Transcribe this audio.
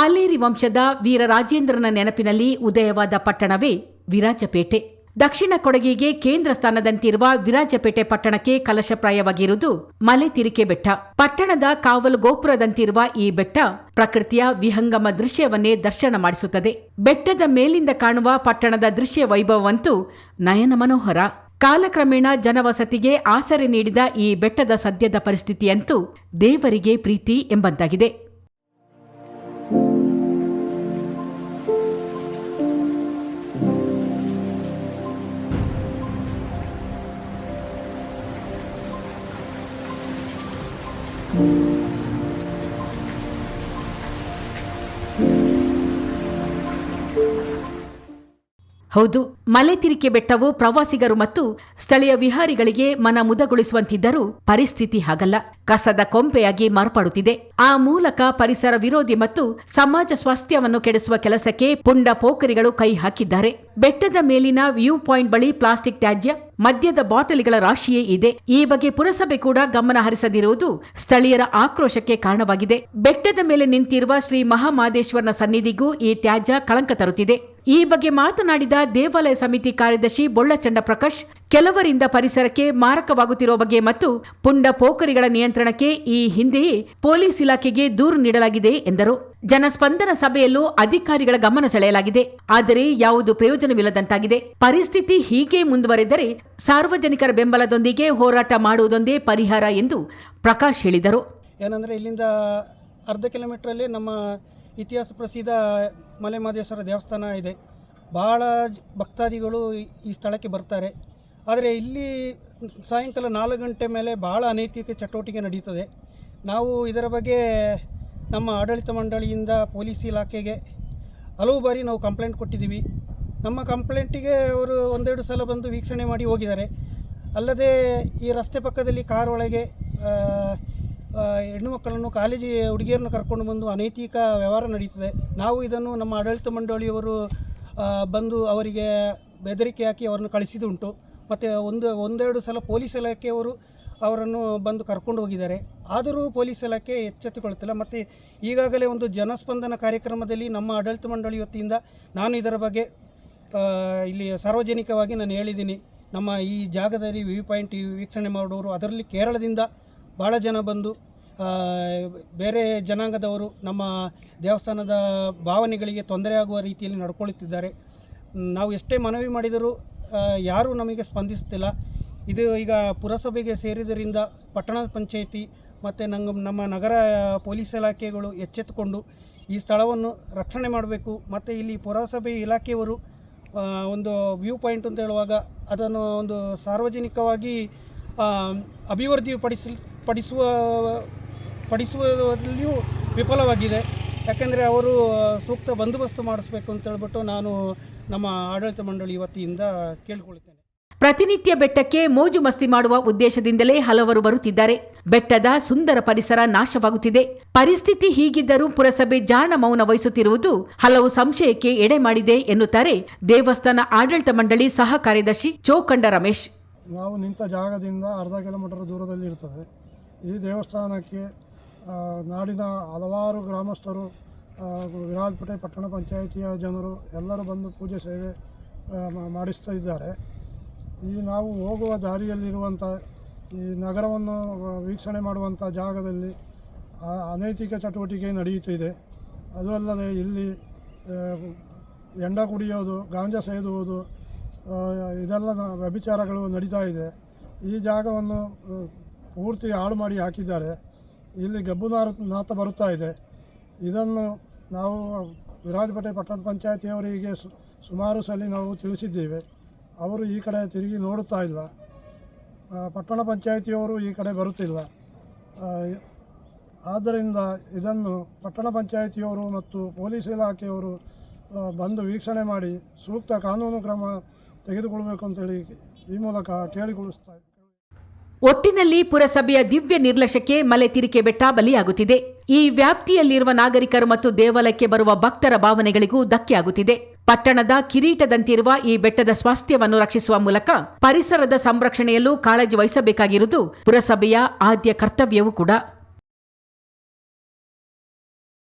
ಹಾಲೇರಿ ವಂಶದ ವೀರರಾಜೇಂದ್ರನ ನೆನಪಿನಲ್ಲಿ ಉದಯವಾದ ಪಟ್ಟಣವೇ ವಿರಾಜಪೇಟೆ. ದಕ್ಷಿಣ ಕೊಡಗಿಗೆ ಕೇಂದ್ರ ಸ್ಥಾನದಂತಿರುವ ವಿರಾಜಪೇಟೆ ಪಟ್ಟಣಕ್ಕೆ ಕಲಶಪ್ರಾಯವಾಗಿರುವುದು ಮಲೆತಿರಿಕೆ ಬೆಟ್ಟ. ಪಟ್ಟಣದ ಕಾವಲು ಗೋಪುರದಂತಿರುವ ಈ ಬೆಟ್ಟ ಪ್ರಕೃತಿಯ ವಿಹಂಗಮ ದೃಶ್ಯವನ್ನೇ ದರ್ಶನ ಮಾಡಿಸುತ್ತದೆ. ಬೆಟ್ಟದ ಮೇಲಿಂದ ಕಾಣುವ ಪಟ್ಟಣದ ದೃಶ್ಯ ವೈಭವವಂತೂ ನಯನ ಮನೋಹರ. ಕಾಲಕ್ರಮೇಣ ಜನವಸತಿಗೆ ಆಸರೆ ನೀಡಿದ ಈ ಬೆಟ್ಟದ ಸದ್ಯದ ಪರಿಸ್ಥಿತಿಯಂತೂ ದೇವರಿಗೆ ಪ್ರೀತಿ ಎಂಬಂತಾಗಿದೆ. ಹೌದು ಮಲೆತಿರಿಕೆ ಬೆಟ್ಟವು ಪ್ರವಾಸಿಗರು ಮತ್ತು ಸ್ಥಳೀಯ ವಿಹಾರಿಗಳಿಗೆ ಮನ ಮುದಗೊಳಿಸುವಂತಿದ್ದರೂ ಪರಿಸ್ಥಿತಿ ಹಾಗಲ್ಲ. ಕಸದ ಕೊಂಪೆಯಾಗಿ ಮಾರ್ಪಡುತ್ತಿದೆ. ಆ ಮೂಲಕ ಪರಿಸರ ವಿರೋಧಿ ಮತ್ತು ಸಮಾಜ ಸ್ವಾಸ್ಥ್ಯವನ್ನು ಕೆಡಿಸುವ ಕೆಲಸಕ್ಕೆ ಪುಂಡ ಪೋಖರಿಗಳು ಕೈ ಹಾಕಿದ್ದಾರೆ. ಬೆಟ್ಟದ ಮೇಲಿನ ವ್ಯೂ ಪಾಯಿಂಟ್ ಬಳಿ ಪ್ಲಾಸ್ಟಿಕ್ ತ್ಯಾಜ್ಯ, ಮದ್ಯದ ಬಾಟಲಿಗಳ ರಾಶಿಯೇ ಇದೆ. ಈ ಬಗ್ಗೆ ಪುರಸಭೆ ಕೂಡ ಗಮನ ಹರಿಸದಿರುವುದು ಸ್ಥಳೀಯರ ಆಕ್ರೋಶಕ್ಕೆ ಕಾರಣವಾಗಿದೆ. ಬೆಟ್ಟದ ಮೇಲೆ ನಿಂತಿರುವ ಶ್ರೀ ಮಹಾಮಾದೇಶ್ವರನ ಸನ್ನಿಧಿಗೂ ಈ ತ್ಯಾಜ್ಯ ಕಳಂಕ ತರುತ್ತಿದೆ. ಈ ಬಗ್ಗೆ ಮಾತನಾಡಿದ ದೇವಾಲಯ ಸಮಿತಿ ಕಾರ್ಯದರ್ಶಿ ಬೊಳ್ಳಚಂಡ ಪ್ರಕಾಶ್, ಕೆಲವರಿಂದ ಪರಿಸರಕ್ಕೆ ಮಾರಕವಾಗುತ್ತಿರುವ ಬಗ್ಗೆ ಮತ್ತು ಪುಂಡ ಪೋಖರಿಗಳ ನಿಯಂತ್ರಣಕ್ಕೆ ಈ ಹಿಂದೆಯೇ ಪೊಲೀಸ್ ಇಲಾಖೆಗೆ ದೂರು ನೀಡಲಾಗಿದೆ ಎಂದರು. ಜನಸ್ಪಂದನ ಸಭೆಯಲ್ಲೂ ಅಧಿಕಾರಿಗಳ ಗಮನ ಸೆಳೆಯಲಾಗಿದೆ. ಆದರೆ ಯಾವುದು ಪ್ರಯೋಜನವಿಲ್ಲದಂತಾಗಿದೆ. ಪರಿಸ್ಥಿತಿ ಹೀಗೆ ಮುಂದುವರೆದರೆ ಸಾರ್ವಜನಿಕರ ಬೆಂಬಲದೊಂದಿಗೆ ಹೋರಾಟ ಮಾಡುವುದೊಂದೇ ಪರಿಹಾರ ಎಂದು ಪ್ರಕಾಶ್ ಹೇಳಿದರು. ಏನಂದ್ರೆ ಇಲ್ಲಿಂದ ಅರ್ಧ ಕಿಲೋಮೀಟ್ರಲ್ಲಿ ನಮ್ಮ ಇತಿಹಾಸ ಪ್ರಸಿದ್ಧ ಮಲೆಮಹದೇಶ್ವರ ದೇವಸ್ಥಾನ ಇದೆ. ಭಾಳ ಜ- ಭಕ್ತಾದಿಗಳು ಈ- ಸ್ಥಳಕ್ಕೆ ಬರ್ತಾರೆ. ಆದರೆ ಇಲ್ಲಿ ಸಾಯಂಕಾಲ ನಾಲ್ಕು ಗಂಟೆ ಮೇಲೆ ಭಾಳ ಅನೈತಿಕ ಚಟುವಟಿಕೆ ನಡೀತದೆ. ನಾವು ಇದರ ಬಗ್ಗೆ ನಮ್ಮ ಆಡಳಿತ ಮಂಡಳಿಯಿಂದ ಪೊಲೀಸ್ ಇಲಾಖೆಗೆ ಹಲವು ಬಾರಿ ನಾವು ಕಂಪ್ಲೇಂಟ್ ಕೊಟ್ಟಿದ್ದೀವಿ. ನಮ್ಮ ಕಂಪ್ಲೇಂಟಿಗೆ ಅವರು ಒಂದೆರಡು ಸಲ ಬಂದು ವೀಕ್ಷಣೆ ಮಾಡಿ ಹೋಗಿದ್ದಾರೆ. ಅಲ್ಲದೆ ಈ ರಸ್ತೆ ಪಕ್ಕದಲ್ಲಿ ಕಾರ್ ಒಳಗೆ ಆ, ಆ, ಹೆಣ್ಣು ಮಕ್ಕಳನ್ನು ಕಾಲೇಜಿ ಹುಡುಗಿಯರನ್ನು ಕರ್ಕೊಂಡು ಬಂದು ಅನೈತಿಕ ವ್ಯವಹಾರ ನಡೀತದೆ. ನಾವು ಇದನ್ನು ನಮ್ಮ ಆಡಳಿತ ಮಂಡಳಿಯವರು ಬಂದು ಅವರಿಗೆ ಬೆದರಿಕೆ ಹಾಕಿ ಅವರನ್ನು ಕಳಿಸಿದುಂಟು ಮತ್ತು ಒಂದು, ಒಂದೆರಡು ಸಲ ಪೊಲೀಸ್ ಇಲಾಖೆಯವರು ಅವರನ್ನು ಬಂದು ಕರ್ಕೊಂಡು ಹೋಗಿದ್ದಾರೆ. ಆದರೂ ಪೊಲೀಸ್ ಇಲಾಖೆ ಎಚ್ಚೆತ್ತುಕೊಳ್ಳುತ್ತಿಲ್ಲ ಮತ್ತು ಈಗಾಗಲೇ ಒಂದು ಜನಸ್ಪಂದನ ಕಾರ್ಯಕ್ರಮದಲ್ಲಿ ನಮ್ಮ ಆಡಳಿತ ಮಂಡಳಿ ವತಿಯಿಂದ ನಾನು ಇದರ ಬಗ್ಗೆ ಇಲ್ಲಿ ಸಾರ್ವಜನಿಕವಾಗಿ ನಾನು ಹೇಳಿದ್ದೀನಿ. ನಮ್ಮ ಈ ಜಾಗದಲ್ಲಿ ವ್ಯೂ ಪಾಯಿಂಟ್ ವೀಕ್ಷಣೆ ಮಾಡುವವರು ಅದರಲ್ಲಿ ಕೇರಳದಿಂದ ಭಾಳ ಜನ ಬಂದು ಬೇರೆ ಜನಾಂಗದವರು ನಮ್ಮ ದೇವಸ್ಥಾನದ ಭಾವನೆಗಳಿಗೆ ತೊಂದರೆ ಆಗುವ ರೀತಿಯಲ್ಲಿ ನಡ್ಕೊಳ್ಳುತ್ತಿದ್ದಾರೆ ನಾವು ಎಷ್ಟೇ ಮನವಿ ಮಾಡಿದರೂ ಯಾರೂ ನಮಗೆ ಸ್ಪಂದಿಸುತ್ತಿಲ್ಲ ಇದು ಈಗ ಪುರಸಭೆಗೆ ಸೇರಿದ್ದರಿಂದ ಪಟ್ಟಣ ಪಂಚಾಯಿತಿ ಮತ್ತು ನಂಗೆ ನಮ್ಮ ನಗರ ಪೊಲೀಸ್ ಇಲಾಖೆಗಳು ಎಚ್ಚೆತ್ತುಕೊಂಡು ಈ ಸ್ಥಳವನ್ನು ರಕ್ಷಣೆ ಮಾಡಬೇಕು. ಮತ್ತು ಇಲ್ಲಿ ಪುರಸಭೆ ಇಲಾಖೆಯವರು ಒಂದು ವ್ಯೂ ಪಾಯಿಂಟ್ ಅಂತ ಹೇಳುವಾಗ ಅದನ್ನು ಒಂದು ಸಾರ್ವಜನಿಕವಾಗಿ ಅಭಿವೃದ್ಧಿಪಡಿಸಲು ಅಭಿವೃದ್ಧಿ ಪಡಿಸಲ್ ಪಡಿಸುವ ಪಡಿಸುವಲ್ಲಿಯೂ ವಿಫಲವಾಗಿದೆ. ಯಾಕೆಂದರೆ ಅವರು ಸೂಕ್ತ ಬಂದೋಬಸ್ತು ಮಾಡಿಸ್ಬೇಕು ಅಂತ ಹೇಳ್ಬಿಟ್ಟು ನಾನು ನಮ್ಮ ಆಡಳಿತ ಮಂಡಳಿ ವತಿಯಿಂದ ಕೇಳಿಕೊಳ್ಳುತ್ತೇನೆ. ಪ್ರತಿನಿತ್ಯ ಬೆಟ್ಟಕ್ಕೆ ಮೋಜು ಮಸ್ತಿ ಮಾಡುವ ಉದ್ದೇಶದಿಂದಲೇ ಹಲವರು ಬರುತ್ತಿದ್ದಾರೆ. ಬೆಟ್ಟದ ಸುಂದರ ಪರಿಸರ ನಾಶವಾಗುತ್ತಿದೆ. ಪರಿಸ್ಥಿತಿ ಹೀಗಿದ್ದರೂ ಪುರಸಭೆ ಜಾಣ ಮೌನ ವಹಿಸುತ್ತಿರುವುದು ಹಲವು ಸಂಶಯಕ್ಕೆ ಎಡೆ ಮಾಡಿದೆ ಎನ್ನುತ್ತಾರೆ ದೇವಸ್ಥಾನ ಆಡಳಿತ ಮಂಡಳಿ ಸಹ ಕಾರ್ಯದರ್ಶಿ ಚೋಕಂಡ ರಮೇಶ್. ನಾವು ನಿಂತ ಜಾಗದಿಂದ ಅರ್ಧ ಕಿಲೋಮೀಟರ್ ದೂರದಲ್ಲಿ ಇರ್ತದೆ. ಈ ದೇವಸ್ಥಾನಕ್ಕೆ ನಾಡಿನ ಹಲವಾರು ಗ್ರಾಮಸ್ಥರು ವಿರಾಜಪೇಟೆ ಪಟ್ಟಣ ಪಂಚಾಯಿತಿಯ ಜನರು ಎಲ್ಲರೂ ಬಂದು ಪೂಜೆ ಸೇವೆ ಮಾಡಿಸ್ತಾ ಇದ್ದಾರೆ. ಈ ನಾವು ಹೋಗುವ ದಾರಿಯಲ್ಲಿರುವಂಥ ಈ ನಗರವನ್ನು ವೀಕ್ಷಣೆ ಮಾಡುವಂಥ ಜಾಗದಲ್ಲಿ ಅನೈತಿಕ ಚಟುವಟಿಕೆ ನಡೆಯುತ್ತಿದೆ ಅದು ಅಲ್ಲದೆ ಇಲ್ಲಿ ಎಂಡ ಕುಡಿಯೋದು, ಗಾಂಜಾ ಸೇದುವುದು ಇದೆಲ್ಲ ವ್ಯಭಿಚಾರಗಳು ನಡೀತಾ ಇದೆ. ಈ ಜಾಗವನ್ನು ಪೂರ್ತಿ ಹಾಳು ಮಾಡಿ ಹಾಕಿದ್ದಾರೆ. ಇಲ್ಲಿ ಗಬ್ಬುನಾರ ನಾಥ ಬರುತ್ತಾ ಇದೆ. ಇದನ್ನು ನಾವು ವಿರಾಜಪೇಟೆ ಪಟ್ಟಣ ಪಂಚಾಯತಿಯವರಿಗೆ ಸುಮಾರು ಸಲ ನಾವು ತಿಳಿಸಿದ್ದೇವೆ. ಅವರು ಈ ಕಡೆ ತಿರುಗಿ ನೋಡುತ್ತಾ ಇಲ್ಲ. ಪಟ್ಟಣ ಪಂಚಾಯತಿಯವರು ಈ ಕಡೆ ಬರುತ್ತಿಲ್ಲ. ಆದ್ದರಿಂದ ಇದನ್ನು ಪಟ್ಟಣ ಪಂಚಾಯತಿಯವರು ಮತ್ತು ಪೊಲೀಸ್ ಇಲಾಖೆಯವರು ಬಂದು ವೀಕ್ಷಣೆ ಮಾಡಿ ಸೂಕ್ತ ಕಾನೂನು ಕ್ರಮ ತೆಗೆದುಕೊಳ್ಬೇಕು ಅಂತೇಳಿ ಈ ಮೂಲಕ ಕೇಳಿಕೊಳ್ಳಿಸ್ತಾ ಒಟ್ಟಿನಲ್ಲಿ ಪುರಸಭೆಯ ದಿವ್ಯ ನಿರ್ಲಕ್ಷ್ಯಕ್ಕೆ ಮಲೆತಿರಿಕೆ ಬೆಟ್ಟ ಬಲಿಯಾಗುತ್ತಿದೆ. ಈ ವ್ಯಾಪ್ತಿಯಲ್ಲಿರುವ ನಾಗರಿಕರು ಮತ್ತು ದೇವಾಲಯಕ್ಕೆ ಬರುವ ಭಕ್ತರ ಭಾವನೆಗಳಿಗೂ ಧಕ್ಕೆಯಾಗುತ್ತಿದೆ. ಪಟ್ಟಣದ ಕಿರೀಟದಂತಿರುವ ಈ ಬೆಟ್ಟದ ಸ್ವಾಸ್ಥ್ಯವನ್ನು ರಕ್ಷಿಸುವ ಮೂಲಕ ಪರಿಸರದ ಸಂರಕ್ಷಣೆಯಲ್ಲೂ ಕಾಳಜಿ ವಹಿಸಬೇಕಾಗಿರುವುದು ಪುರಸಭೆಯ ಆದ್ಯ ಕರ್ತವ್ಯವೂ ಕೂಡ.